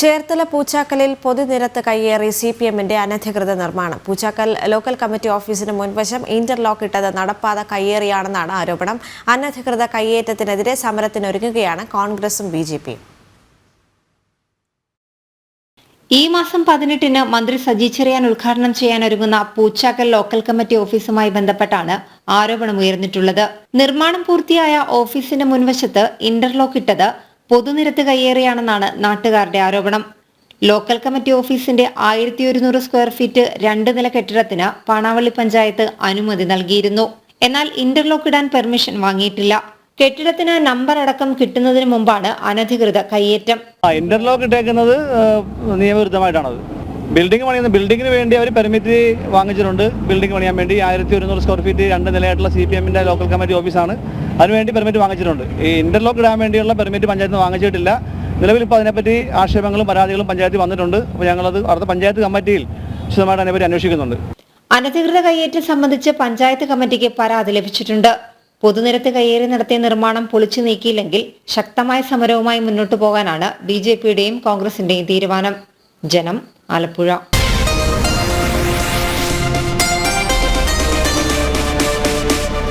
ചേർത്തല പൂച്ചാക്കലിൽ പൊതുനിരത്ത് കയ്യേറി C P എമ്മിന്റെ അനധികൃത നിർമ്മാണം. പൂച്ചാക്കൽ ലോക്കൽ കമ്മിറ്റി ഓഫീസിന് മുൻവശം ഇന്റർലോക്ക് ഇട്ടത് നടപ്പാത കയ്യേറിയാണെന്നാണ് ആരോപണം. അനധികൃത കയ്യേറ്റത്തിനെതിരെ സമരത്തിനൊരുങ്ങുകയാണ് കോൺഗ്രസും ബി ജെ പിയും ഈ മാസം പതിനെട്ടിന് മന്ത്രി സജി ചെറിയാൻ ഉദ്ഘാടനം ചെയ്യാനൊരുങ്ങുന്ന പൂച്ചാക്കൽ ലോക്കൽ കമ്മിറ്റി ഓഫീസുമായി ബന്ധപ്പെട്ടാണ് ആരോപണം ഉയർന്നിട്ടുള്ളത്. നിർമ്മാണം പൂർത്തിയായ ഓഫീസിന്റെ മുൻവശത്ത് ഇന്റർലോക്ക് ഇട്ടത് പൊതുനിരത്ത് കയ്യേറിയാണെന്നാണ് നാട്ടുകാരുടെ ആരോപണം. ലോക്കൽ കമ്മിറ്റി ഓഫീസിന്റെ ആയിരത്തി ഒരുന്നൂറ് സ്ക്വയർ ഫീറ്റ് രണ്ട് നില കെട്ടിടത്തിന് പാണാവള്ളി പഞ്ചായത്ത് അനുമതി നൽകിയിരുന്നു. എന്നാൽ ഇന്റർലോക്ക് ഇടാൻ പെർമിഷൻ വാങ്ങിയിട്ടില്ല. കെട്ടിടത്തിന് നമ്പർ അടക്കം കിട്ടുന്നതിന് മുമ്പാണ് അനധികൃത കയ്യേറ്റം. ഇന്റർലോക്ക് ഇട്ടേക്കുന്നത് നിയമവിരുദ്ധമായിട്ടാണത്. ബിൽഡിംഗ് പണിയുന്ന ബിൽഡിങ്ങിന് വേണ്ടി അവർ പെർമിറ്റ് വാങ്ങിച്ചിട്ടുണ്ട്. ബിൽഡിംഗ് പണിയാൻ വേണ്ടി ആയിരത്തി ഒരുന്നൂറ് സ്ക്വയർ ഫീറ്റ് രണ്ട് നിലയായിട്ടുള്ള സി പി എമ്മിന്റെ ലോക്കൽ കമ്മിറ്റി ഓഫീസാണ് അതിനുവേണ്ടി പെർമിറ്റ് വാങ്ങിച്ചിട്ടുണ്ട്. ഈ ഇന്റർലോക്ക് ഇടാൻ വേണ്ടിയുള്ള പെർമിറ്റ് പഞ്ചായത്ത് വാങ്ങിച്ചിട്ടില്ല. നിലവിൽ ഇപ്പോൾ അതിനെപ്പറ്റി ആക്ഷേപങ്ങളും പരാതികളും പഞ്ചായത്തിൽ വന്നിട്ടുണ്ട്. അപ്പോൾ ഞങ്ങളത് അടുത്ത പഞ്ചായത്ത് കമ്മിറ്റിയിൽ വിശദമായിട്ട് അതിനെപ്പറ്റി അന്വേഷിക്കുന്നുണ്ട്. അനധികൃത കയ്യേറ്റം സംബന്ധിച്ച് പഞ്ചായത്ത് കമ്മിറ്റിക്ക് പരാതി ലഭിച്ചിട്ടുണ്ട്. പൊതുനിരത്ത് കയ്യേറി നടത്തിയ നിർമ്മാണം പൊളിച്ചു നീക്കിയില്ലെങ്കിൽ ശക്തമായ സമരവുമായി മുന്നോട്ടു പോകാനാണ് ബി കോൺഗ്രസിന്റെയും തീരുമാനം. ജനം ആലപ്പുഴ